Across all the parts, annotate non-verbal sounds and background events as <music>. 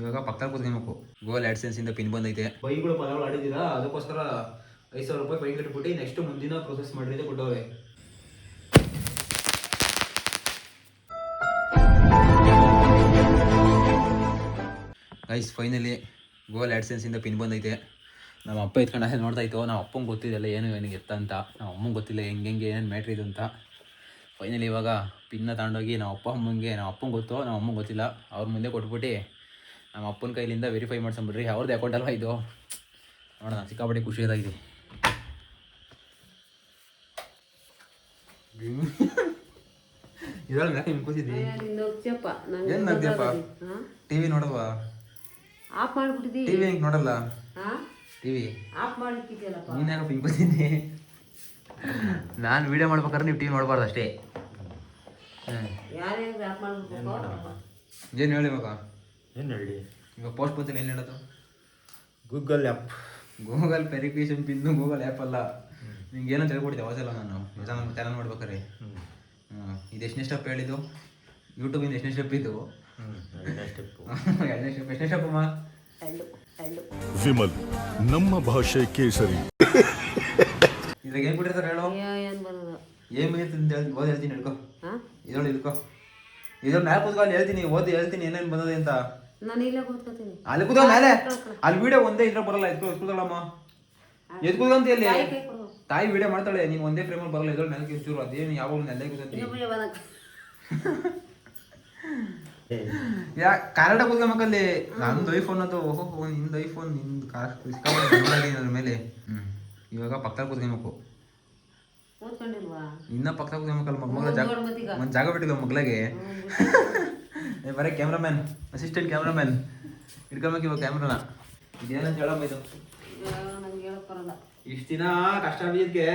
ಇವಾಗ ಪಕ್ಕ ಕೂತ್ಕೊಬೇಕು ಗೋಲ್ ಆಡ್ಸೆನ್ಸ್ ಇಂದ ಪಿನ್ ಬಂದೈತೆ. ಬೈಗಳು ಪದಗಳು ಆಡಿದ್ದೀರಾ? ಅದಕ್ಕೋಸ್ಕರ ಐದು ಸಾವಿರ ರೂಪಾಯಿ ಫೈನ್ ಕಟ್ಬಿಟ್ಟು ನೆಕ್ಸ್ಟ್ ಮುಂದಿನ ಪ್ರೊಸೆಸ್ ಮಾಡ್ರಿ ಇದೆ ಕೊಟ್ಟವ್ರೆ ಐಸ್ ಫೈನಲಿ ಗೋಲ್ ಆಡ್ಸೆನ್ಸ್ ಇಂದ ಪಿನ್ ಬಂದೈತೆ. ನಮ್ಮ ಅಪ್ಪ ಎತ್ಕೊಂಡು ಅಲ್ಲೇ ನೋಡ್ತಾ ಇತ್ತು ನಮ್ಮ ಅಪ್ಪಂಗೆ ಗೊತ್ತಿದೆಲ್ಲ ಏನು ಏನಿಗೆ ಎತ್ತ ಅಂತ? ನಮ್ಮ ಅಮ್ಮಂಗೆ ಗೊತ್ತಿಲ್ಲ ಹೆಂಗೆ ಹೆಂಗೆ ಏನೇನು ಮ್ಯಾಟ್ರ್ ಇದು ಅಂತ. ಫೈನಲಿ ಇವಾಗ ಪಿನ್ನ ತಗೊಂಡೋಗಿ ನಮ್ಮ ಅಪ್ಪ ಅಮ್ಮಂಗೆ ನಮ್ಮ ಅಪ್ಪಂಗೆ ಗೊತ್ತು ನಮ್ಮ ಅಮ್ಮಂಗೆ ಗೊತ್ತಿಲ್ಲ ಅವ್ರ ಮುಂದೆ ಕೊಟ್ಬಿಟ್ಟು ನಮ್ಮ ಅಪ್ಪನ ಕೈಲಿಂದ ವೆರಿಫೈ ಮಾಡ್ಸಂಬಿಡ್ರಿ. ಅವ್ರದ್ದು ಅಕೌಂಟ್ ಅಲ್ವಾ ಇದು? ನೋಡೋಣ ಸಿಕ್ಕಾಪಟ್ಟೆ ಖುಷಿ ಇದಾಗಿದೆ. ಇದರಲ್ಲಿ ಯಾಕೆ ಹಿಂಗೆ ಕೂತಿದ್ದಿ ಏನ್ ನಗ್ದ್ಯಪ್ಪ? ಟಿವಿ ನೋಡಲ್ವಾ? ಆಫ್ ಮಾಡ್ಬಿಟ್ಟಿದಿ. ಟಿವಿ ಹೆಂಗೆ ನೋಡಲ್ಲ? ಟಿವಿ. ಆಫ್ ಮಾಡಿಟ್ಟಿದ್ಯಲ್ಲಪ್ಪ ನೀನು ಯಾಕೆ ಹಿಂಗೆ ಕೂತಿದ್ದಿ? ನಾನು ವಿಡಿಯೋ ಮಾಡ್ಬೇಕಾದ್ರೆ ನೀವು ಟಿವಿ ನೋಡಬಾರದು ಅಷ್ಟೇ. ಯಾರ್ಯಾರು ಆಫ್ ಮಾಡ್ಬಿಡ್ಬೇಕು ಏನು ಹೇಳಿ ಇವಾಗ ಏನು ಹೇಳಿ ಈಗ ಪೋಸ್ಟ್ ಬಂತು ಏನು ಹೇಳೋದು? Google app Google verification pin Google app ಅಲ್ಲ. ನಿಂಗೆ ಏನಂತ ಹೇಳ್ಕೊಡ್ತೀವಿ ಅವಾಗೆಲ್ಲ ನಾನು. ಚಾನಲ್ ಚಾನಲ್ ಮಾಡ್ಬೇಕಾರೆ ಹ್ಞೂ ಇದು ಎಷ್ಟನೇ ಸ್ಟೆಪ್ ಹೇಳಿದ್ದು? ಯೂಟ್ಯೂಬಿಂದ ಎಷ್ಟನೇ ಸ್ಟೆಪ್ ಇದು? ಹ್ಞೂ ಎರಡನೇ ಸ್ಟೆಪ್ <laughs> ಎಷ್ಟನೇ ಸ್ಟೆಪ್ ಅಮ್ಮ? ವಿಮಲ್ ನಮ್ಮ ಭಾಷೆ ಕೇಸರಿ. ಇದ್ರಾಗ ಏನ್ ಬಿಟ್ಟಿರ್ತಾರೆ ಹೇಳೋ? ಏನ್ ಬರೋದು? ಏನ್ ಹೇಳ್ತೀನಿ ಓದಿ ಹೇಳ್ತೀನಿ ಹಿಡ್ಕೊ ಹಾ? ಇದ್ರೊಳಗೆ ಹಿಡ್ಕೊ ಇದ್ರ ಮ್ಯಾಲೆ ಕೂತ್ಕೊಂಡು ಹೇಳ್ತೀನಿ ಓದಿ ಹೇಳ್ತೀನಿ ಏನೇನು ಬಂದದೆ ಅಂತ. ನಾನು ಇಲ್ಲೇ ಕೂತ್ಕೋತೀನಿ. ಅಲ್ಲಿ ಕೂತ್ಕೊ ಮೇಲೆ. ಅಲ್ಲಿ ವಿಡಿಯೋ ಒಂದೇ ಇದ್ರ ಬರಲ್ಲ ಎದ್ ಎತ್ಕೊಳಮ್ಮ ಎದ್ ಅಂತ ಎಲ್ಲಿ ತಾಯಿ ವಿಡಿಯೋ ಮಾಡ್ತಾಳೆ ನೀನು ಒಂದೇ ಫ್ರೇಮಲ್ಲಿ ಬರಲ್ಲ ಇದ್ರಲ್ಲಿ ನೆಲಕ್ಕೆ ಚೂರು ಅದೇನು ಯಾವಾಗ ನೆಲೆ ಕೂತಂತಿ ಇನ್ನೊಬ್ಬ ಬಂದ ಯಾ ಕನ್ನಡ ಕೂತ್ಕೊಂಬೇಕಲ್ಲಿ ನಂದು ಐಫೋನ್ ಅದು ಓಹೋ ನಿಂದು ಐಫೋನ್ ನಿಂದು ಕಾರ್ ಅದ್ರ ಮೇಲೆ. ಇವಾಗ ಪಕ್ಕದಲ್ಲಿ ಕೂತ್ಕೊಬೇಕು ಕೂತ್ಕೊಂಡಿಲ್ವಾ? ಇನ್ನ ಪಕ್ಕ ಕೂತ್ಕೊಬೇಕಲ್ಲ ಮಗಳ ಜಾಗ ಒಂದ್ ಜಾಗ ಬಿಟ್ಟಿಲ್ಲ ಮಗಳಿಗೆ. ಬರೀ ಕ್ಯಾಮ್ರಾಮ್ಯಾನ್ ಅಸಿಸ್ಟೆಂಟ್ ಕ್ಯಾಮ್ರಾಮ್ಯಾನ್. ಹಿಡ್ಕೊಬೇಕು ಇವಾಗ ಕ್ಯಾಮ್ರಾನ. ಇದೇನಂತ ಹೇಳಮ್ಮ ಇದು. ಇಷ್ಟು ಹೇಳಕ್ ಬರಲ್ಲ. ಇಷ್ಟ ದಿನ ಕಷ್ಟ ಬಿದ್ದಕ್ಕೆ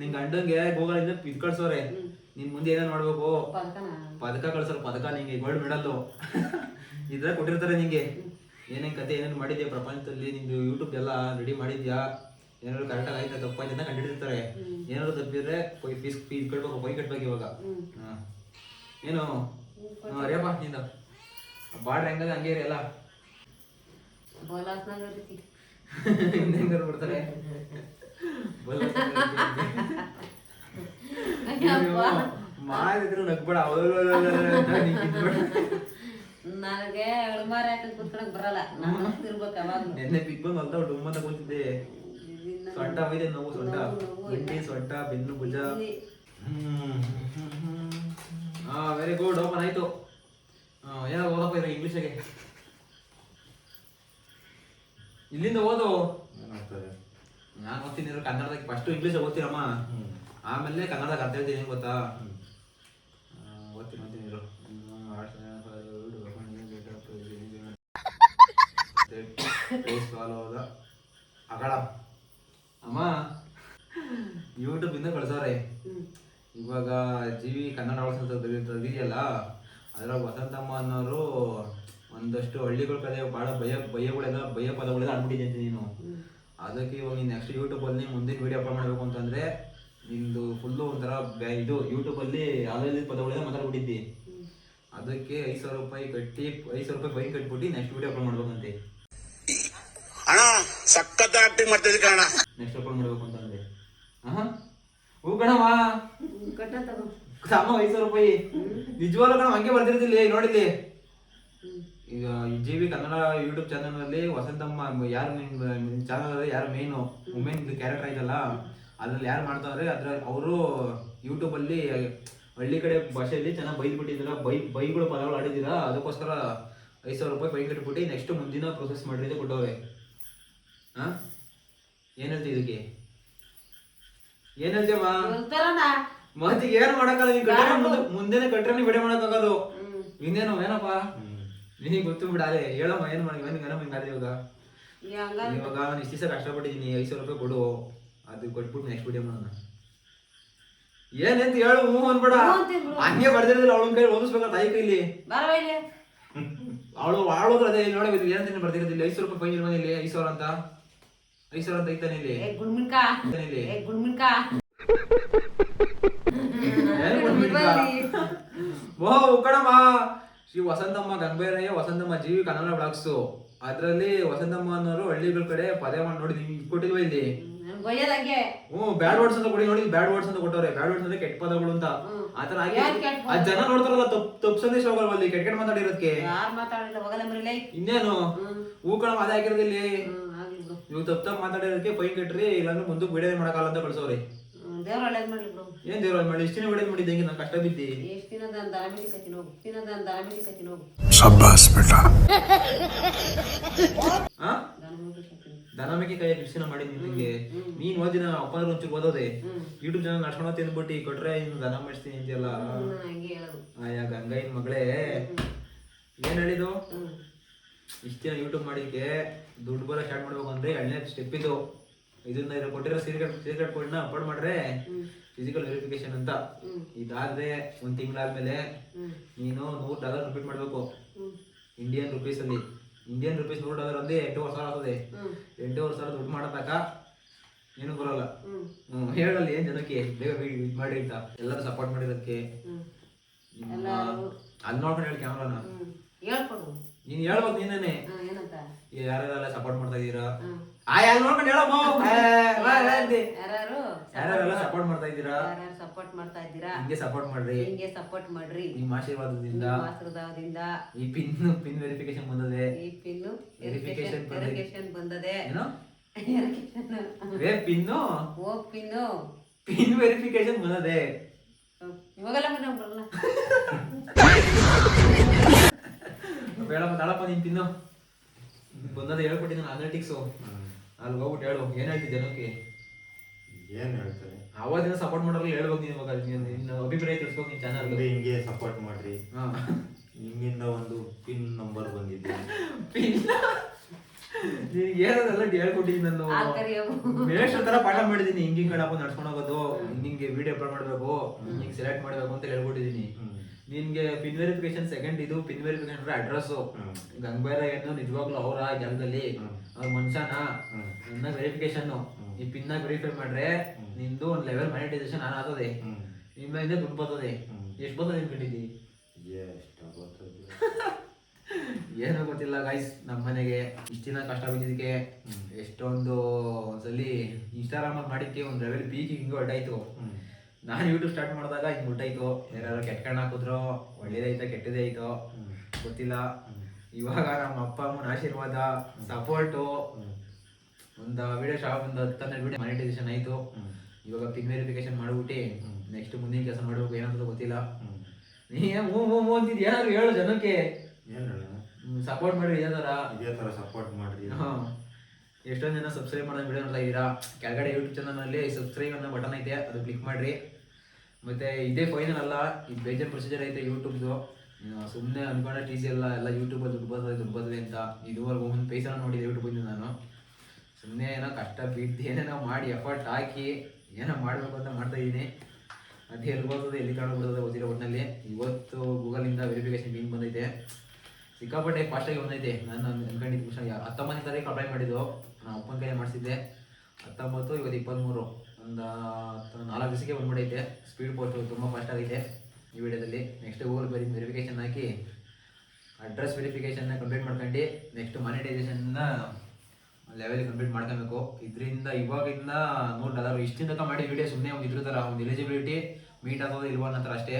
ನಿನ್ ಗಂಡಂಗೆ ಗೂಗಲ್ ಇಂದ ಇದ್ ಕಳ್ಸೋರೆ ನಿನ್ ಮುಂದೆ ಏನೋ ನೋಡ್ಬೇಕು ಪದಕನ? ಪದಕ ಕಳ್ಸೋರು ಪದಕ ನಿಂಗೆ ಗೋಲ್ಡ್ ಮೆಡಲ್ ಇದ್ರ ಕೊಟ್ಟಿರ್ತಾರೆ ನಿಂಗೆ. ಏನೇನ್ ಕತೆ ಏನೇನ್ ಮಾಡಿದ್ಯಾ ಪ್ರಪಂಚದಲ್ಲಿ? ನಿಂದು ಯೂಟ್ಯೂಬ್ ಎಲ್ಲ ರೆಡಿ ಮಾಡಿದ್ಯಾ? ಏನಾದ್ರು ಕರೆಕ್ಟಾಗಿ ಆಯ್ತಾ? ತಪ್ಪು ಅಂತ ಕಂಡಿಡಿದಿರ್ತಾರೆ ಏನಾದ್ರು ತಪ್ಪಿದ್ರೆ ಕೊಯ್ ಫೀಸ್ ಫೀಸ್ ಕಟ್ಬೇಕು ಕೊಯ್ ಕಟ್ಬೇಕು ಇವಾಗ. ಹಾ. ಏನು? ರೇಪ ನಿಂದ ಬಾಡ್ರಿ ಹೆಂಗದ? ಹಂಗೆ ಹಿಂದೆ ಹೆಂಗಾರು ಬಿಡ್ತಾರೆ ಮಾಡಿದ್ರು ನಗ್ಬೇಡ ನನಗೆ ಎಳ್ಮಾರ ಹಾಕಿ ಕುತ್ಕೊಳಕ್ ಬರಲ್ಲ ನಾನು ಇರ್ಬೇಕು ಅವಾಗ ನೆನ್ನೆ ಬಿಗ್ ಬಂದ್ ಅಲ್ದ ಡುಮ್ಮ ಅಂತ ಕೂತಿದ್ದೆ ಇದನ್ನ ಸೊಂಟ. ಹೋಗಿದೆ ನೋವು ಸೊಂಟ. ಗಂಟಿ ಸೊಂಟ ಬೆನ್ನು ಭುಜ. ಹಾ ವೆರಿ ಗುಡ್ ಓಪನ್ ಆಯ್ತು. ಏನೋ ಓದಪ್ಪ ಇದ್ರೆ ಇಂಗ್ಲೀಷಿಗೆ. ಇಲ್ಲಿಂದ ಓದು. ನಾನು ಓದ್ತೀನಿ ಕನ್ನಡದಾಗ ಫಸ್ಟ್ ಇಂಗ್ಲೀಷ್ ಓದ್ತೀರಮ್ಮ. ಆಮೇಲೆ ಕನ್ನಡದಾಗ ಅರ್ಥ ಹೇಳ್ತೀನಿ ಏನ್ ಗೊತ್ತಾ? ಓದ್ತೀನಿ ಓದ್ತೀನಿ ಅಗಳ ಅಮ್ಮ ಯೂಟ್ಯೂಬ್ ಇಂದ ಕಳ್ಸವ್ರೆ. ಇವಾಗ ಜೀವಿ ಕನ್ನಡ ತೆಗಿದೆಯಲ್ಲ ಅದ್ರಾಗ ವಸಂತಮ್ಮ ಅನ್ನೋರು ಒಂದಷ್ಟು ಹಳ್ಳಿಗಳ ಕಡೆ ಭಾಳ ಭಯ, ಭಯಗಳೆಲ್ಲ, ಭಯ ಪದಗಳೆಲ್ಲ ಅನ್ಬಿಟ್ಟಿದ್ದೆ ನೀನು. ಅದಕ್ಕೆ ಇವಾಗ ನೀನು ನೆಕ್ಸ್ಟ್ ಯೂಟ್ಯೂಬಲ್ಲಿ ಮುಂದಿನ ವೀಡಿಯೋ ಅಪ್ಲೋಡ್ ಮಾಡಬೇಕು ಅಂತಂದ್ರೆ, ನಿಂದು ಫುಲ್ಲು ಒಂಥರ ಬ್ಯಾ- ಇದು ಯೂಟ್ಯೂಬಲ್ಲಿ ಯಾವ್ಯಾವ ಪದಗಳೆಲ್ಲ ಮಾತಾಡ್ಬಿಟ್ಟಿದ್ದಿ. ಅದಕ್ಕೆ ಐದು ಸಾವಿರ ರೂಪಾಯಿ ಕಟ್ಟಿ, ಐದು ಸಾವಿರ ರೂಪಾಯಿ ಫೈನ್ ಕಟ್ಬಿಟ್ಟು ನೆಕ್ಸ್ಟ್ ವೀಡಿಯೋ ಅಪ್ಲೋಡ್ ಮಾಡ್ಬೇಕಂತೆ. ಸಖತ್ ಆಕ್ಟಿಂಗ್ ಮಾಡ್ತಿದ್ದೆ ಕಣ ನೆಕ್ಸ್ಟ್ ಮಾಡ್ಬೇಕು ಹೂ ಐದು ರೂಪಾಯಿ. ನಿಜವಾಗ್ಲೂ ಕಣ ಹಂಗೆ ಬರ್ತಿರ್ತಿಲ್ಲ ನೋಡಿಲ್ಲಿ. ಈಗ G V Kannada YouTube channel ಅಲ್ಲಿ ವಸಂತಮ್ಮ ಯಾರು ನಿಮ್ ಚಾನಲ್ ಅಲ್ಲಿ ಯಾರು ಮೇನ್ ವುಮೆನ್ ಕ್ಯಾರೆಕ್ಟರ್ ಐತಲ್ಲ ಅದ್ರಲ್ಲಿ ಯಾರು ಮಾಡ್ತಾರೆ ಅದ್ರ ಅವರು ಯೂಟ್ಯೂಬ್ ಅಲ್ಲಿ ಹಳ್ಳಿ ಕಡೆ ಭಾಷೆಯಲ್ಲಿ ಚೆನ್ನಾಗಿ ಬೈದ್ ಬಿಟ್ಟಿದ್ದೀರಾ ಬೈ ಬೈಗಳು ಪದಗಳು ಆಡಿದ್ದೀರಾ ಅದಕ್ಕೋಸ್ಕರ ಐದು ಸಾವಿರ ರೂಪಾಯಿ ಬೈ ಕಟ್ಬಿಟ್ಟು ನೆಕ್ಸ್ಟ್ ಮುಂದಿನ ಪ್ರೊಸೆಸ್ ಮಾಡಿರೋದು ಕೊಟ್ಟವ್ರೆ. ಹಾ? ಏನ್ ಹೇಳ್ತಿ ಇದಕ್ಕೆ? ಏನ್ ಮತ್ತೆ ಏನು ಮಾಡಕ್ಕಲ್ಲ ನೀನ್ ಕಟ್ರೆ ಮುಂದೆ ಮುಂದೆನೆ ವಿಡಿಯೋ ಮಾಡಕ್ಕಾಗದು ಇನ್ನೇನು ಏನಪ್ಪ? ನಿನಗೆ ಗೊತ್ತು ಬಿಡಾಲೆ ಹೇಳಮ್ಮ ಏನು ಮಾಡಿ ಏನು ಏನಮ್ಮ ಹಿಂಗಾದ್ರೆ ಇವಾಗ? ಇವಾಗ ನಾನು ಇಷ್ಟು ದಿವಸ ಕಷ್ಟಪಟ್ಟಿದ್ದೀನಿ. ಐದು ಸಾವಿರ ರೂಪಾಯಿ ಕೊಡು. ಅದು ಕೊಟ್ಬಿಟ್ಟು ನೆಕ್ಸ್ಟ್ ವಿಡಿಯೋ ಮಾಡೋಣ. ಏನಂತ ಹೇಳು ಹ್ಞೂ ಅನ್ಬೇಡ. ಹಂಗೆ ಬರ್ದಿರಲಿಲ್ಲ ಅವಳ ಕೈ ಓದಿಸ್ಬೇಕ ತಾಯಿ ಕೈಲಿ. ಅವಳು ಆಳೋದ್ರ ಅದೇ ನೋಡಿ ಏನಂತ ಬರ್ದಿರೋದಿಲ್ಲ ಐದು ಸಾವಿರ ರೂಪಾಯಿ ಫೈನ್ ಇಲ್ಲಿ ಐದು ಸಾವಿರ ಅಂತ? ಐದು ಸಾವಿರ ಅಂತ ಐತಾನೆ ಇಲ್ಲಿ. ಇಲ್ಲಿ? ಓ ಕಣಮ್ಮ. ಶ್ರೀ ವಸಂತಮ್ಮ ಗಂಗಬೇರಯ್ಯ ವಸಂತಮ್ಮ ಜೀವಿ ಕನ್ನಡ ಬ್ಲಾಗ್ಸು. ಅದ್ರಲ್ಲಿ ವಸಂತಮ್ಮ ಅನ್ನೋರು ಹಳ್ಳಿಗಳ ಕಡೆ ಪದೇ ಮಾಡಿ ನೋಡಿದ್ವಿ ಕೊಟ್ಟಿಲ್ವ ಇಲ್ಲಿ. ಹ್ಮ್ ಬ್ಯಾಡ್ ವರ್ಡ್ಸ್ ಅಂತ ಕೊಡಿ ನೋಡಿ ಬ್ಯಾಡ್ ವರ್ಡ್ಸ್ ಅಂತ ಕೊಟ್ಟವ್ರೆ. ಬ್ಯಾಡ್ ವರ್ಡ್ಸ್ ಅಂದ್ರೆ ಕೆಟ್ಟ ಪದಗಳು ಅಂತ. ಆತರ ಆ ಜನ ನೋಡ್ತಾರಲ್ಲ ತಪ್ಪು ತಪ್ಪು ಸಂದೇಶ ಹೋಗಲ್ವ ಅಲ್ಲಿ ಕೆಟ್ಟ ಕೆಟ್ಟ ಮಾತಾಡಿರೋದಕ್ಕೆ ಇನ್ನೇನು? ಹೂಕಳ ಹೂ ಕಣ ಅದೇ ಹಾಕಿರೋದಿಲ್ಲಿ ನೀವು ತಪ್ಪು ತಪ್ಪು ಮಾತಾಡಿರೋದಕ್ಕೆ ಫೈನ್ ಕಟ್ಟ್ರಿ ಇಲ್ಲಾಂದ್ರೆ ಮುಂದೆ ಬಿಡುಗಡೆ ಮಾಡೋಕ್ಕಲ್ಲ ಅಂತ ಕಳ್ಸೋರಿ ದೇವ್ರ ಒಳ್ಳೇದು ಮಾಡ್ಲಿ ಬ್ರೋ ಏನ್ ದೇವ್ರ ಮಾಡಿ ಮಾಡಿದ್ದೆ ಹಿಂಗೆ? ನಾನು ಕಷ್ಟ ಬಿದ್ದಿ. ಎಷ್ಟು ದಿನ ಅಂತ ಆಮೇಲೆ ಅಂತ ಆಮೇಲೆ ಮೇಕೆ ಕೈ ಕೃಷಿನ ಮಾಡಿ ನಿಮಗೆ ನೀನ್ ಓದಿನ ಅಪ್ಪನ ಒಂಚೂರು ಓದೋದೆ. ಯೂಟ್ಯೂಬ್ ಚಾನಲ್ ನಡ್ಸ್ಕೊಂಡು ತಿಂದ್ಬಿಟ್ಟು ಕೊಟ್ರೆ ಇನ್ನು ದನ ಮಾಡಿಸ್ತೀನಿ ಅಂತೆಲ್ಲ ಆಯಾ ಗಂಗಾಯಿನ ಮಗಳೇ. ಏನ್ ಹೇಳಿದು ಇಷ್ಟ ದಿನ ಯೂಟ್ಯೂಬ್ ಮಾಡಿದ್ದೆ ದುಡ್ಡು ಬರೋ ಸ್ಟಾರ್ಟ್ ಮಾಡ್ಬೇಕು ಅಂದ್ರೆ ಎರಡನೇ ಸ್ಟೆಪ್ ಇದು. ಇದನ್ನ ಇರೋ ಕೊಟ್ಟಿರೋ ಸೀಕ್ರೆಟ್ ಸೀಕ್ರೆಟ್ ಕೋಡ್ನ ಅಪ್ಲೋಡ್ ಮಾಡ್ರೆ ಫಿಸಿಕಲ್ ವೆರಿಫಿಕೇಶನ್ ಅಂತ. ಇದಾದ್ರೆ ಒಂದ್ ತಿಂಗಳಾದ್ಮೇಲೆ ನೀನು ನೂರು ಡಾಲರ್ ರಿಪೀಟ್ ಮಾಡ್ಬೇಕು. ಇಂಡಿಯನ್ ರುಪೀಸ್ ಅಲ್ಲಿ. ಇಂಡಿಯನ್ ರುಪೀಸ್ ನೂರು ಡಾಲರ್ ಅಂದ್ರೆ ಎಂಟೂವರೆ ಸಾವಿರ ಆಗ್ತದೆ. ಎಂಟೂವರೆ ಸಾವಿರ ದುಡ್ಡು ಮಾಡತಕ್ಕ ಏನು ಬರೋಲ್ಲ. ಹ್ಮ್. ಹೇಳಲ್ಲ ಏನ್ ಜನಕ್ಕೆ ಬೇಗ ಇದು ಮಾಡಿ ಅಂತ. ಎಲ್ಲರೂ ಸಪೋರ್ಟ್ ಮಾಡಿರೋದಕ್ಕೆ. ಅಲ್ಲಿ ನೋಡ್ಕೊಂಡು ಹೇಳಿ ಕ್ಯಾಮ್ರಾನ ಹೇಳ್ಕೊಡು. ನೀನ್ ಹೇಳ್ಬೇಕು ನೀನೇನೆ ಏನಂತ? ಯಾರೆಲ್ಲ ಸಪೋರ್ಟ್ ಮಾಡ್ತಾ ಇದೀರಾ? ಆ ಯಾರು ನೋಡ್ಕೊಂಡು ಹೇಳಮ್ಮ ಯಾರು ಯಾರೆಲ್ಲ ಸಪೋರ್ಟ್ ಮಾಡ್ತಾ ಇದ್ದೀರಾ ಯಾರು ಸಪೋರ್ಟ್ ಮಾಡ್ತಾ ಇದ್ದೀರಾ ಹಿಂಗೆ ಸಪೋರ್ಟ್ ಮಾಡ್ರಿ. ಹಿಂಗೆ ಸಪೋರ್ಟ್ ಮಾಡ್ರಿ. ನಿಮ್ಮ ಆಶೀರ್ವಾದದಿಂದ. ಆಶೀರ್ವಾದದಿಂದ. ಈ ಪಿನ್ ಪಿನ್ ವೆರಿಫಿಕೇಶನ್ ಬಂದದೆ. ಈ ಪಿನ್ ವೆರಿಫಿಕೇಶನ್ ಬಂದಿದೆ. ವೆರಿಫಿಕೇಶನ್ ಬಂದದೆ. ಏನು. ರೇ ಪಿನ್ನು ಓ ಪಿನ್ ಪಿನ್ ವೆರಿಫಿಕೇಶನ್ ಬಂದದೆ. ಇವಾಗಲ್ಲ ಬರಲ್ಲ <laughs> ಬೇಡಪ್ಪ ತಾಳಪ್ಪ ನೀನ್ ತಿನ್ನು. ಬಂದದೆ ಹೇಳ್ಕೊಟ್ಟಿದ್ದೀನಿ ಅಥ್ಲೆಟಿಕ್ಸ್ ಅಲ್ಲಿ ಹೋಗ್ಬಿಟ್ಟು ಹೇಳು ಏನ್ ಹೇಳ್ತಿದ್ದೆ ಜನಕ್ಕೆ ಏನ್ ಹೇಳ್ತಾರೆ? ಆವಾಗಿನ ಸಪೋರ್ಟ್ ಮಾಡೋರು ಹೇಳ್ಬೇಕು ನೀನು ಇವಾಗ ನಿನ್ನ ಅಭಿಪ್ರಾಯ ತಿಳಿಸ್ಬೇಕು ನೀನ್ ಚಾನಲ್ ಹಿಂಗೆ ಸಪೋರ್ಟ್ ಮಾಡ್ರಿ. ಹಾ. ನಿಮ್ಮಿಂದ ಒಂದು ಪಿನ್ ನಂಬರ್ ಬಂದಿದೆ. ಪಿನ್ ನಿನಗೆ ಏನದೆಲ್ಲ ಹೇಳ್ಕೊಟ್ಟಿದ್ದೀನಿ ನಾನು. ಮೇಷ್ಟ್ರ ಪಾಠ ಮಾಡಿದ್ದೀನಿ ಹಿಂಗಿಂಗ್ ಕಡಪ್ಪ ನಡ್ಸ್ಕೊಂಡು ಹೋಗೋದು ಹಿಂಗೆ ವಿಡಿಯೋ ಅಪ್ಲೋಡ್ ಮಾಡ್ಬೇಕು ಹಿಂಗೆ ಸೆಲೆಕ್ಟ್ ಮಾಡ್ಬೇಕು ಅಂತ ಹೇಳ್ಕೊಟ್ಟಿದೀನಿ. ಹ್ಮ್. ನಿನ್ಗೆ ಪಿನ್ ವೆರಿಫಿಕೇಶನ್ ಸೆಕೆಂಡ್ ಇದು ಪಿನ್ ವೆರಿಫಿಕೇಶನ್ ಅಡ್ರೆಸ್ ಗಂಗಬೈರ ಏನು ನಿಜವಾಗ್ಲೂ ಅವರ ಜಾಗದಲ್ಲಿ. ಅವ್ರ ಮನುಷ್ಯನ. ನನ್ನ ವೆರಿಫಿಕೇಶನ್ ಈ ಪಿನ್ ನಾಗ ವೆರಿಫೈ ಮಾಡ್ರೆ ನಿಂದು ಒಂದ್ ಲೆವೆಲ್ ಮಾನಿಟೈಸೇಷನ್ ಆನ್ ಆಗ್ತದೆ. ನಿಮ್ಮ ನಿಮ್ಮಿಂದ ದುಡ್ಡು ಬರ್ತದೆ. ಎಷ್ಟು ಬರ್ತದೆ ಅನ್ಕೊಂಡಿದ್ದಿ? <laughs> ಏನೋ ಗೊತ್ತಿಲ್ಲ ಗೈಸ್ ನಮ್ಮ ಮನೆಗೆ ಇಷ್ಟಿನ ಕಷ್ಟ ಬಿದ್ದಿದ್ದಕ್ಕೆ ಎಷ್ಟೊಂದು ಒಂದ್ಸಲಿ ಇನ್ಸ್ಟಾಗ್ರಾಮ್ ಅಲ್ಲಿ ಮಾಡಿಕ್ಕೆ ಒಂದ್ ಲೆವೆಲ್ ಪೀಕ್ ಹಿಂಗೆ ಹ್ಮ್. ನಾನು ಯೂಟ್ಯೂಬ್ ಸ್ಟಾರ್ಟ್ ಮಾಡಿದಾಗ ಹಿಂಗೆ ಉಲ್ಟಾಯ್ತು. ಯಾರು ಕೆಟ್ಕಂಡ್ ಹಾಕಿದ್ರು ಒಳ್ಳೇದಾಯ್ತೋ ಕೆಟ್ಟದೇ ಆಯ್ತು. ಗೊತ್ತಿಲ್ಲ. ಇವಾಗ ನಮ್ಮ ಅಪ್ಪ ಅಮ್ಮನ ಆಶೀರ್ವಾದ ಸಪೋರ್ಟು. ಒಂದು ವಿಡಿಯೋ ಶಾಪ್ ಒಂದು ಹತ್ತು ಹನ್ನೆರಡು ವಿಡಿಯೋ ಮಾನಿಟೈಸೇಷನ್ ಆಯಿತು. ಇವಾಗ ಪಿನ್ ವೆರಿಫಿಕೇಶನ್ ಮಾಡ್ಬಿಟ್ಟು ನೆಕ್ಸ್ಟ್ ಮುಂದಿನ ಕೆಲಸ ಮಾಡಬೇಕು ಏನಂತ ಗೊತ್ತಿಲ್ಲ. ನೀ ಹ್ಞೂ ಹ್ಞೂ ಅಂತಿದ್ ಏನಾದ್ರು ಹೇಳು ಜನಕ್ಕೆ. ಸಪೋರ್ಟ್ ಮಾಡಿ ಇದೇ ಥರ ಇದೇ ಥರ ಸಪೋರ್ಟ್ ಮಾಡ್ರಿ. ಹಾಂ. ಎಷ್ಟೊಂದು ಜನ ಸಬ್ಸ್ಕ್ರೈಬ್ ಮಾಡೋ ವಿಡಿಯೋ ನೋಡ್ತಾ ಇದ್ದೀರಾ? ಕೆಳಗಡೆ ಯೂಟ್ಯೂಬ್ ಚಾನಲಲ್ಲಿ ಸಬ್ಸ್ಕ್ರೈಬ್ ಅನ್ನೋ ಬಟನ್ ಐತೆ ಅದು ಕ್ಲಿಕ್ ಮಾಡ್ರಿ. ಮತ್ತೆ ಇದೇ ಫೈನಲ್ ಅಲ್ಲ, ಈ ಬೇಜಾರ್ ಪ್ರೊಸೀಜರ್ ಐತೆ ಯೂಟ್ಯೂಬ್ದು ಸುಮ್ಮನೆ ಅನ್ಕೊಂಡ ಟಿ ಸಿ ಎಲ್ಲ ಎಲ್ಲ ಯೂಟ್ಯೂಬಲ್ಲಿ ದುಡ್ಡು ಬರ್ತದೆ ದುಡ್ಡು ಅಂತ. ಇದುವರೆಗೂ ಒಂದು ಪೈಸಾ ನೋಡಿದೆ ಯೂಟ್ಯೂಬಿಂದ ನಾನು. ಸುಮ್ಮನೆ ಏನೋ ಕಷ್ಟ ಬಿದ್ದು ಏನೇನೋ ಮಾಡಿ ಎಫರ್ಟ್ ಹಾಕಿ ಏನೋ ಮಾಡಬೇಕು ಅಂತ ಮಾಡ್ತಾ ಇದ್ದೀನಿ ಅದು ಎಲ್ಲಿ ಬರ್ತದೆ, ಎಲ್ಲಿ ಕಾಣಬಿಡ್ತದೆ ಓದಿರೋ ಒಟ್ಟಿನಲ್ಲಿ ಇವತ್ತು ಗೂಗಲಿಂದ ವೆರಿಫಿಕೇಶನ್ ಲಿಂಕ್ ಬಂದೈತೆ. ಸಿಕ್ಕಾಪಟ್ಟೆ ಫಾಸ್ಟಾಗಿ ಬಂದೈತೆ. ನಾನು ಅನ್ಕೊಂಡಿದ್ದು ಹತ್ತೊಂಬತ್ತನೇ ತಾರೀಕು ಅಪ್ಲೈ ಮಾಡಿದ್ದು. ನಾನು ಅಪ್ಪನ ಕೈಯಲ್ಲಿ ಮಾಡಿಸಿದ್ದೆ. ಹತ್ತೊಂಬತ್ತು, ಇವತ್ತು ಇಪ್ಪತ್ತ್ಮೂರು ಒಂದು ನಾಲ್ಕು ದಿವಸಕ್ಕೆ ಬಂದ್ಬಿಡೈತೆ ಸ್ಪೀಡ್ ಪೋಸ್ಟ್ ತುಂಬ ಫಾಸ್ಟ್ ಆಗಿದೆ ಈ ವಿಡಿಯೋದಲ್ಲಿ. ನೆಕ್ಸ್ಟ್ ಗೂಗಲ್ ಬರೀ ವೆರಿಫಿಕೇಷನ್ ಹಾಕಿ ಅಡ್ರೆಸ್ ವೆರಿಫಿಕೇಷನ್ನ ಕಂಪ್ಲೀಟ್ ಮಾಡ್ಕೊಂಡು ನೆಕ್ಸ್ಟ್ ಮಾನಿಟೈಸೇಷನ್ನ ಲೆವೆಲ್ ಕಂಪ್ಲೀಟ್ ಮಾಡ್ಕೊಬೇಕು. ಇದರಿಂದ ಇವಾಗಿಂದ ನೂರು ಡಾಲರ್ ತನಕ ಮಾಡಿ ವೀಡಿಯೋ ಸುಮ್ಮನೆ ಒಂದು ಇದ್ರ ಥರ ಒಂದು ಎಲಿಜಿಬಿಲಿಟಿ ಮೀಟ್ ಆಗೋದು ಇಲ್ವೋ ನಂತರ ಅಷ್ಟೇ.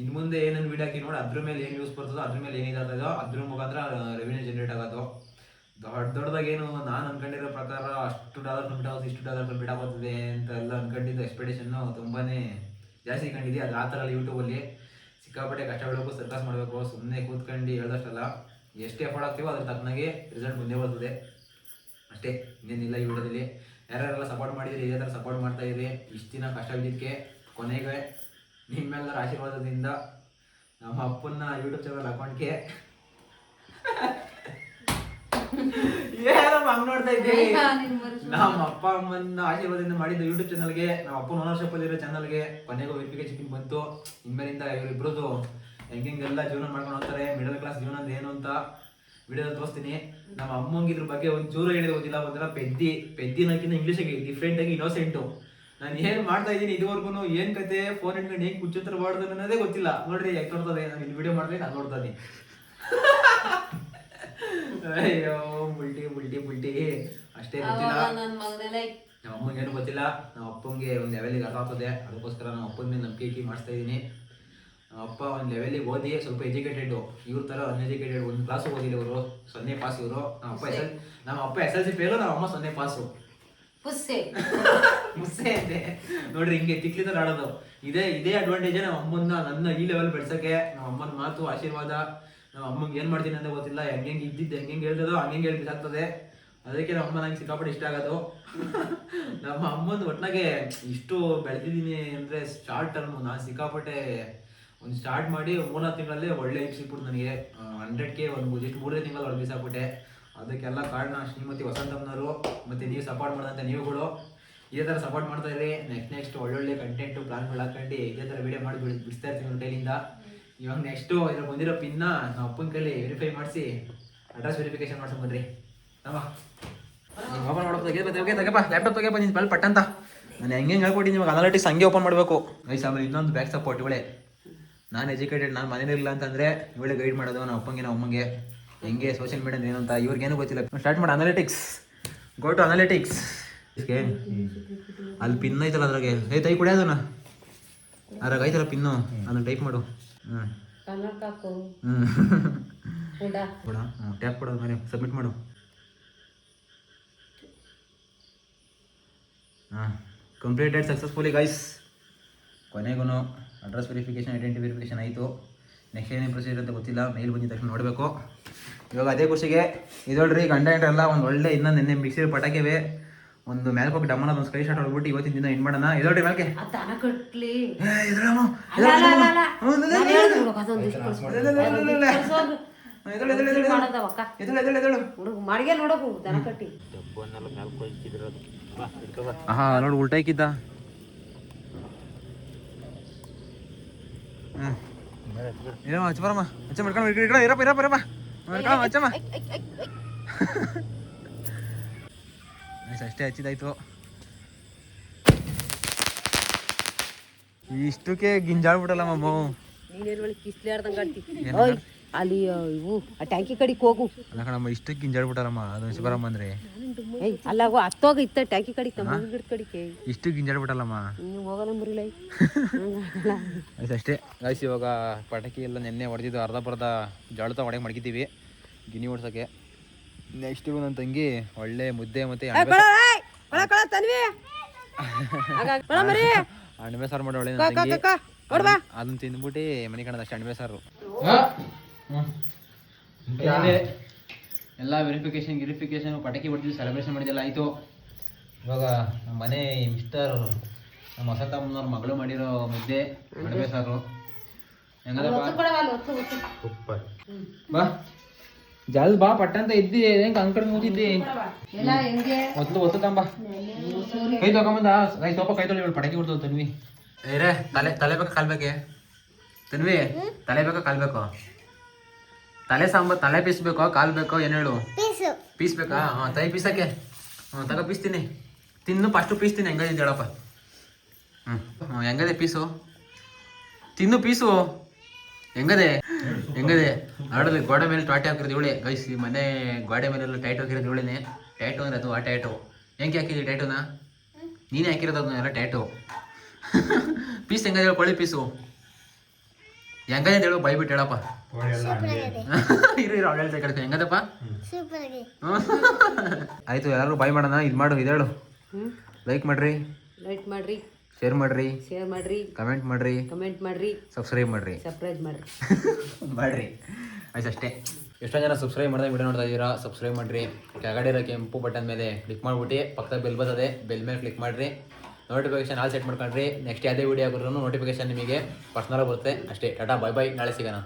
ಇನ್ನು ಮುಂದೆ ಏನೇನು ವೀಡಿಯೋ ಹಾಕಿ ನೋಡಿ, ಅದ್ರ ಮೇಲೆ ಏನು ಯೂಸ್ ಬರ್ತದೋ, ಅದ್ರ ಮೇಲೆ ಏನಿದೆ ಅದ್ರ ಮುಖಾಂತರ ರೆವಿನ್ಯೂ ಜನರೇಟ್ ಆಗೋದು. ದೊಡ್ಡ ದೊಡ್ಡದಾಗೇನು ನಾನು ಅನ್ಕೊಂಡಿರೋ ಪ್ರಕಾರ ಅಷ್ಟು ಡಾಲರ್ ಕಂಪ್ಲೀಟ್ ಇಷ್ಟು ಡಾಲರ್ ಕಂಪ್ಲೀಟ್ ಆಗುತ್ತದೆ ಅಂತ ಎಲ್ಲ ಅನ್ಕೊಂಡಿದ್ದು ಎಕ್ಸ್ಪೆಕ್ಟೇಷನ್ನು ತುಂಬಾನೇ ಜಾಸ್ತಿ ಕಂಡಿದ್ದೆ ಅದು ಆ ಥರ ಯೂಟ್ಯೂಬಲ್ಲಿ ಸಿಕ್ಕಾಪಟ್ಟೆ ಕಷ್ಟ ಬೀಳಬೇಕು ಸರ್ಕಸ್ ಮಾಡಬೇಕು ಸುಮ್ಮನೆ ಕೂತ್ಕೊಂಡು ಹೇಳ್ದಷ್ಟಲ್ಲ. ಎಷ್ಟು ಎಫರ್ಟ್ ಆಗ್ತೀವೋ ಅದ್ರ ತಕ್ಕನಾಗೆ ರಿಸಲ್ಟ್ ಮುಂದೆ ಬರ್ತದೆ. ಅಷ್ಟೇ, ಇನ್ನೇನಿಲ್ಲ ಈ ವಿಡಿಯೋದಲ್ಲಿ. ಯಾರ್ಯಾರೆಲ್ಲ ಸಪೋರ್ಟ್ ಮಾಡಿದ್ರಿ ಇದೇ ಥರ ಸಪೋರ್ಟ್ ಮಾಡ್ತಾ ಇರಿ ಇಷ್ಟು ದಿನ ಕಷ್ಟ ಬಿದ್ದಿದ್ದಕ್ಕೆ ಕೊನೆಗೆ ನಿಮ್ಮೆಲ್ಲರ ಆಶೀರ್ವಾದದಿಂದ ನಮ್ಮ ಅಪ್ಪನ ಯೂಟ್ಯೂಬ್ ಚಾನಲ್ ಅಕೌಂಟ್ಗೆ ಹಂಗ್ ನೋಡ್ತಾ ಇದ್ದೀವಿ. ನಮ್ಮ ಅಪ್ಪ ಅಮ್ಮನ ಆಶೀರ್ವಾದದಿಂದ ಮಾಡಿದ ಯೂಟ್ಯೂಬ್ ಚಾನಲ್ಗೆ ನಮ್ಮ ಅಪ್ಪನ ಓನರ್ಶಿಪ್ ಅಲ್ಲಿರೋ ಚಾನಲ್ಗೆ ಕೊನೆಗೂ ವೆರಿಫಿಕೇಶನ್ ಬಂತು. ಇನ್ಮೇಲಿಂದ ಇವರಿಬ್ರದ್ದು ಹೆಂಗೆಲ್ಲ ಜೀವನ ಮಾಡ್ಕೊಂಡು ಹೋಗ್ತಾರೆ ಮಿಡಲ್ ಕ್ಲಾಸ್ ಜೀವನ ಅಂದ್ರೆ ಏನು ಅಂತ ವಿಡಿಯೋ ತೋರಿಸ್ತೀನಿ. ನಮ್ಮ ಅಮ್ಮಂಗೆ ಇದ್ರ ಬಗ್ಗೆ ಒಂದು ಚೂರು ಹೇಳಿದ್ರೆ ಗೊತ್ತಿಲ್ಲ ಒಂಥರ ಪೆದ್ದಿ ಪೆದ್ದಿನಕ್ಕಿಂತ ಇಂಗ್ಲೀಷಾಗಿ ಡಿಫ್ರೆಂಟ್ ಆಗಿ ಇನ್ನೋಸೆಂಟು ನಾನು ಏನು ಮಾಡ್ತಾ ಇದ್ದೀನಿ ಇದುವರೆಗೂ ಏನ್ ಕತೆ ಫೋನ್ ಇಟ್ಕೊಂಡು ಹೆಂಗ್ ಕುಚ್ಚತ್ರ ಮಾಡ್ದೆ ಅನ್ನೋದೇ ಗೊತ್ತಿಲ್ಲ. ನೋಡ್ರಿ ಯಾಕೆ ನೋಡ್ತದೆ ನಾನು ಇಲ್ಲಿ ವಿಡಿಯೋ ಮಾಡಿದ್ರೆ ನಾನು ನೋಡ್ತಾ ಇದ್ದೀನಿ. ಅಯ್ಯೋ ಬುಲ್ಟಿ ಬುಲ್ಟಿ ಬುಲ್ಟಿ. ಅಷ್ಟೇ ಗೊತ್ತಿಲ್ಲ. ಅವಾಗ ನನ್ನ ಮಗನೆಲ್ಲ ನಮ್ಮ ಅಮ್ಮಂಗೆ ಏನು ಗೊತ್ತಿಲ್ಲ. ನಮ್ಮ ಅಪ್ಪಂಗೆ ಒಂದು ಲೆವೆಲಿಗೆ ಅರ್ಥ ಆಗ್ತದೆ. ಅದಕ್ಕೋಸ್ಕರ ನಮ್ಮ ಅಪ್ಪನ ಮೇಲೆ ನಂಬಿಕೆ ಇಕ್ಕಿ ಮಾಡಿಸ್ತಾ ಇದ್ದೀನಿ. ನಮ್ಮ ಅಪ್ಪ ಒಂದು ಲೆವೆಲಿಗೆ ಓದಿ ಸ್ವಲ್ಪ ಎಜುಕೇಟೆಡ್ ಇವ್ರ ಥರ ಅನ್ಎಜುಕೇಟೆಡ್ ಒಂದು ಕ್ಲಾಸ್ ಓದಿಲ್ಲ ಇವರು. ಸೊನ್ನೆ ಪಾಸ್ ಇವರು. ನಮ್ಮ ಅಪ್ಪ ಎಸ್ ಎಲ್ ನಮ್ಮ ಅಪ್ಪ ಎಸ್ ಎಲ್ ಸಿ ಫೇಲು ನಮ್ಮ ಅಮ್ಮ ಸೊನ್ನೆ ಪಾಸು ಪುಸ್ಸೆ. <laughs> ಮುಸ್ಸೆ ಅಂತೆ. ನೋಡ್ರಿ ಹಿಂಗೆ ತಿಕ್ಲಿ ತರ ಆಡೋದು. ಇದೇ ಇದೇ ಅಡ್ವಾಂಟೇಜ್ ನಮ್ಮ ಅಮ್ಮನ್ನ ನನ್ನ ಈ ಲೆವೆಲ್ ಬೆಳ್ಸಕ್ಕೆ ನಮ್ಮ ಅಮ್ಮನ ಮಾತು ಆಶೀರ್ವಾದ. ನಮ್ಮ ಅಮ್ಮಂಗೆ ಏನು ಮಾಡ್ತೀನಿ ಅಂತ ಗೊತ್ತಿಲ್ಲ ಹೆಂಗೆ ಇದ್ದಿದ್ದು ಹೆಂಗೆ ಹೇಳ್ತದೋ ಹಂಗೆ ಹೇಳಿ ಬಿಸಾಕ್ತದೆ ಅದಕ್ಕೆ ನಮ್ಮ ಅಮ್ಮ ನಂಗೆ ಸಿಕ್ಕಾಪಟ್ಟೆ ಇಷ್ಟ ಆಗೋದು. ನಮ್ಮ ಅಮ್ಮನ ಒಟ್ನಾಗೆ ಇಷ್ಟು ಬೆಳೆದಿದ್ದೀನಿ ಅಂದ್ರೆ ಶಾರ್ಟ್ ಟರ್ಮ್ ನಾನು ಸಿಕ್ಕಾಪಟ್ಟೆ ಒಂದು ಸ್ಟಾರ್ಟ್ ಮಾಡಿ ಮೂರ್ನಾಲ್ಕು ತಿಂಗಳಲ್ಲೇ ಒಳ್ಳೆ ಐಪ್ ಸಿಕ್ಬಿಟ್ಟು ನನಗೆ. ಹಂಡ್ರೆಡ್ ಕೆ ಒಂದು ಜಸ್ಟ್ ಮೂರನೇ ತಿಂಗಳಲ್ಲಿ ಒಳಗೆ ಬಿಸಾಕ್ಬಿಟ್ಟೆ ಅದಕ್ಕೆಲ್ಲ ಕಾರಣ ಶ್ರೀಮತಿ ವಸಂತಮ್ಮನವರು. ಮತ್ತೆ ನೀವು ಸಪೋರ್ಟ್ ಮಾಡಿದಂಥ ನೀವುಗಳು. ಇದೇ ಥರ ಸಪೋರ್ಟ್ ಮಾಡ್ತಾ ಇರಿ. ನೆಕ್ಸ್ಟ್ ನೆಕ್ಸ್ಟ್ ಒಳ್ಳೊಳ್ಳೆ ಕಂಟೆಂಟು ಪ್ಲಾನ್ಗಳು ಹಾಕೊಂಡು ಇದೇ ಥರ ವಿಡಿಯೋ ಮಾಡಿ ಬಿಡ್ ಬಿಡಿಸ್ತಾ ಇರ್ತೀನಿ ಕೈಲಿಂದ. ಇವಾಗ ನೆಕ್ಸ್ಟು ಇದ್ರ ಬಂದಿರೋ ಪಿನ್ನ ನಮ್ಮ ಅಪ್ಪನ ಕೈಲಿ ವೆರಿಫೈ ಮಾಡಿಸಿ ಅಡ್ರೆಸ್ ವೆರಿಫಿಕೇಶನ್ ಮಾಡ್ಸೋಣ ಬನ್ರಿ. ಓಪನ್ ತೆಗೆ ತೆಗೆಪ್ಪ ಲ್ಯಾಪ್ಟಾಪ್ ತೆಗೆಪ್ಪ ನಿನ್ನ ಬಲ್ ಪಟ್ಟಂತ ನಾನು ಹೆಂಗೆ ಹೇಳ್ಕೊಟ್ಟಿನಿ ಇವಾಗ ಅನಾಲಿಟಿಕ್ಸ್ ಹಂಗೆ ಓಪನ್ ಮಾಡಬೇಕು. ಐಸ್ ಆಮೇಲೆ ಇನ್ನೊಂದು ಬ್ಯಾಕ್ ಸಪೋರ್ಟ್ ಇವಳೆ. ನಾನು ಎಜುಕೇಟೆಡ್ ನಾನು ಮನೇಲಿಲ್ಲ ಅಂತಂದರೆ ಇವಳೆ ಗೈಡ್ ಮಾಡೋದು ನಮ್ಮ ಅಪ್ಪಂಗೆ ನಮ್ಮ ಅಮ್ಮಂಗೆ ಹೆಂಗೆ ಸೋಷಿಯಲ್ ಮೀಡಿಯಾ ಏನು ಅಂತ ಇವ್ರಿಗೇನು ಗೊತ್ತಿಲ್ಲ. ಸ್ಟಾರ್ಟ್ ಮಾಡಿ ಅನಾಲಿಟಿಕ್ಸ್ ಗೋ ಟು ಅನಾಲಿಟಿಕ್ಸ್ ಅಲ್ಲಿ ಪಿನ್ ಐತಲ್ಲ ಅದ್ರಾಗೆ. ತೈ ಕುಡಿಯೋದನ್ನ ಅದನ್ನ. ಅದ್ರಾಗ ಐತಲ್ಲ ಪಿನ್ನು ಅದನ್ನ ಟೈಪ್ ಮಾಡು. ಕನ್ನಡಕ ಹಾಕು ಹ್ಞೂ ಕೂಡ. ಕೊಡ ಹ್ಞೂ ಟ್ಯಾಪ್ ಕೊಡೋದು ಮೇಲೆ ಸಬ್ಮಿಟ್ ಮಾಡು. ಹಾಂ ಕಂಪ್ಲೀಟೆಡ್ ಸಕ್ಸಸ್ಫುಲಿ ಗೈಸ್ ಕೊನೆಗೂ ಅಡ್ರೆಸ್ ವೆರಿಫಿಕೇಶನ್ ಐಡೆಂಟಿ ವೆರಿಫಿಕೇಷನ್ ಆಯಿತು. ನೆಕ್ಸ್ಟ್ ಏನೇನು ಪ್ರೊಸೀಜರ್ ಅಂತ ಗೊತ್ತಿಲ್ಲ ಮೇಲ್ ಬಂದಿದ್ದ ತಕ್ಷಣ ನೋಡಬೇಕು. ಇವಾಗ ಅದೇ ಖುಷಿಗೆ ಇದೊಳ್ರಿ ಗಂಡ ಹೆಂಡ್ರೆಲ್ಲ ಒಂದು ಒಳ್ಳೆ ಇನ್ನೊಂದು ನಿನ್ನೆ ಮಿಕ್ಸಿರ್ ಪಟಾಕಿವೆ. ಒಂದು ಮೇಲೆ ಹೋಗಿ ಡಮ್ಮನ ಒಂದು ಸ್ಕ್ರೀನ್ ಶಾಟ್ ಹೊಡ್ಬಿಟ್ಟು ಇವತ್ತಿನ ದಿನ ಎಂಡ್ ಮಾಡೋಣ? ಇದೊಳ್ರಿ ಮೇಲ್ಕೆ ದನ ಕಟ್ಲಿ. ಇಲ್ಲ. ನೋಡು, ಉಲ್ಟಾ ಇಕ್ಕಿದ್ದ. ಹಚ್ಚ ಬರಮ್ಮ. ಹಚ್ಚ ಮಾಡ್ಕೊಂಡು ಇರಪ್ಪ ಇರಪ್ಪ ಇರಪ್ಪ ಮಾಡ್ಕೊಂಡು ಹಚ್ಚಮ್ಮ. ಅಷ್ಟೇ ಹಚ್ಚಿದಾಯ್ತು ಇಷ್ಟಕ್ಕೆ ಗಿಂಜಾಡ್ಬಿಡಲ್ಲ ಮಮ್ಮ ಅಲ್ಲಿ ಇವು ಆ ಟ್ಯಾಂಕಿ ಕಡೆಗೆ ಹೋಗು. ಅಲ್ಲ ಕಣಮ್ಮ ಇಷ್ಟಕ್ಕೆ ಗಿಂಜಾಡ್ಬಿಟ್ಟಾರಮ್ಮ ಅದು ಹಚ್ಚ ಬರಮ್ಮ ಅಂದ್ರೆ. ಅಲ್ಲ ಹತ್ತೋಗ ಇತ್ತ ಟ್ಯಾಂಕಿ ಕಡೆಗೆ ಕಡಿಕೆ ಗಿಡ ಕಡೆಗೆ. ಇಷ್ಟು ಗಿಂಜಾಡ್ಬಿಟ್ಟಲ್ಲಮ್ಮ ನೀವು ಹೋಗಲ್ಲ ಮುರಿಲೈ ಅಷ್ಟೇ. ಗಾಯ್ಸ್ ಇವಾಗ ಪಟಾಕಿ ಎಲ್ಲ ನೆನ್ನೆ ಹೊಡೆದಿದ್ದು ಅರ್ಧ ಬರ್ಧ ಜಳತ ಹೊಡೆಗೆ ಮಡಗಿದ್ದೀವಿ. ಗಿನಿ ಓಡ್ಸೋಕ್ಕೆ ನೆಕ್ಸ್ಟ್ ನನ್ನ ತಂಗಿ. ಒಳ್ಳೆ ಮುದ್ದೆ ಮತ್ತೆ ಅಣಬೆ ಸಾರು ಮಾಡಿ ಒಳ್ಳೆ ಅದನ್ನ ತಿಂದ್ಬಿಟ್ಟು ಮನೆ ಕಣದ ಅಷ್ಟೇ ಅಣಬೆ ಸಾರು. ಎಲ್ಲ ವೆರಿಫಿಕೇಶನ್ ಗಿರಿಫಿಕೇಶನ್ ಪಟಾಕಿ ಹೊಡೆದಿದ್ದು ಸೆಲೆಬ್ರೇಷನ್ ಮಾಡಿದೆಲ್ಲ ಆಯಿತು. ಇವಾಗ ನಮ್ಮ ಮನೆ ಮಿಸ್ಟರ್ ನಮ್ಮ ಹೊಸ ತಮ್ಮನವ್ರ ಮಗಳು ಮಾಡಿರೋ ಮುದ್ದೆ ಅಣಬೆ ಸಾರು. ಸೂಪರ್ ಬಾ. ಜಲ್ ಬಾ ಪಟ್ಟಂತ ಇದ್ದಿ ಹೆಂಗ್? ಅಂಕಡ್ ಒತ್ತು ತಂಬ. ಮೊದ್ಲು ಒತ್ತಂಬ ಕೈ ತಗೊಂಬಂದ ಕೈ ಸೋಪ ಕೈ ತೊಳಿ ಪಟಾಕಿ ಬಿಡ್ತು ತನ್ವಿ. ಏರೇ ತಲೆ ತಲೆ ಬೇಕಾ ಕಾಲ್ಬೇಕೆ ತನ್ವಿ ತಲೆ ಬೇಕಾ ಕಾಲ್ಬೇಕು ತಲೆ ಸಾಂಬಾರ್ ತಲೆ ಪೀಸ್ಬೇಕೋ ಕಾಲ್ ಬೇಕೋ ಏನ್ ಹೇಳು? ಪೀಸ್. ಬೇಕಾ? ಹಾ ತೈ ಪೀಸಕ್ಕೆ. ಹ್ಞೂ ತಗೋ ಪೀಸ್ತೀನಿ. ತಿನ್ನು ಫಸ್ಟು ಪೀಸ್ತೀನಿ ಹೆಂಗದಿದ್ದೇಳಪ್ಪ ಹೆಂಗದಿದ್ದು ಹೇಳಪ್ಪ. ಹ್ಞೂ ಹ್ಞೂ ಹೆಂಗದೆ ಪೀಸು? ತಿನ್ನು ಪೀಸು. ಹೆಂಗದೆ? ಹೆಂಗದೆ? ನೋಡಲಿ ಗೋಡೆ ಮೇಲೆ ಟಾಟೆ ಹಾಕಿರೋದು ಇವಳೆ. ಗೈಸ್ ಈ ಮನೆ ಗೋಡೆ ಮೇಲೆಲ್ಲ ಟೈಟ್ ಹಾಕಿರೋದು ಇವಳೇನೆ. ಟೈಟು ಅಂದ್ರೆ ಅದು ಆ ಟೈಟು ಹೆಂಗೆ ಹಾಕಿದ್ವಿ ಟೈಟುನ ನೀನೇ ಹಾಕಿರೋದು ಅದನ್ನೆಲ್ಲ ಟೈಟು ಪೀಸ್ ಹೆಂಗದೆ ಹೇಳು ಕೊಳ್ಳಿ ಪೀಸು. ಹೆಂಗದೆ ಅಂತ ಹೇಳು ಬೈಬಿಟ್ಟು ಹೇಳಪ್ಪ. <laughs> ಇರು ಇರು ಅವಳು ಹೇಳ್ತಾ ಕಡೆ ಹೆಂಗದಪ್ಪ? <laughs> ಆಯ್ತು ಎಲ್ಲರೂ ಬೈ ಮಾಡೋಣ ಇದು ಮಾಡು ಇದೇಳು ಲೈಕ್ ಮಾಡ್ರಿ. ಲೈಕ್ ಮಾಡ್ರಿ. ಶೇರ್ ಮಾಡ್ರಿ. ಶೇರ್ ಮಾಡ್ರಿ. ಕಮೆಂಟ್ ಮಾಡ್ರಿ. ಕಮೆಂಟ್ ಮಾಡ್ರಿ. ಸಬ್ಸ್ಕ್ರೈಬ್ ಮಾಡ್ರಿ. ಸಬ್ಸ್ಕ್ರೈಬ್ ಮಾಡ್ರಿ. <laughs> ಮಾಡ್ರಿ. ಆಯ್ತು ಅಷ್ಟೇ. ಎಷ್ಟೊಂದು ಜನ ಸಬ್ಸ್ಕ್ರೈಬ್ ಮಾಡಿದಾಗ ವಿಡಿಯೋ ನೋಡ್ತಾ ಇದ್ದೀರಾ ಸಬ್ಸ್ಕ್ರೈಬ್ ಮಾಡ್ರಿ. ಕೆಳಗಡೆ ಇರೋ ಕೆಂಪು ಬಟನ್ ಮೇಲೆ ಕ್ಲಿಕ್ ಮಾಡ್ಬಿಟ್ಟು ಪಕ್ಕದ ಬೆಲ್ ಬರ್ತದೆ ಬೆಲ್ ಮೇಲೆ ಕ್ಲಿಕ್ ಮಾಡ್ರಿ. ನೋಟಿಫಿಕೇಶನ್ ಆಲ್ ಸೆಟ್ ಮಾಡ್ಕೊಂಡ್ರಿ. ನೆಕ್ಸ್ಟ್ ಯಾವುದೇ ವಿಡಿಯೋ ಆಗಿದ್ರು ನೋಟಿಫಿಕೇಶನ್ ನಿಮಗೆ ಪರ್ಸ್ನಲಾಗಿ ಬರುತ್ತೆ. ಅಷ್ಟೇ. ಟಾಟಾ ಬೈ ಬೈ ನಾಳೆ ಸಿಗೋಣ.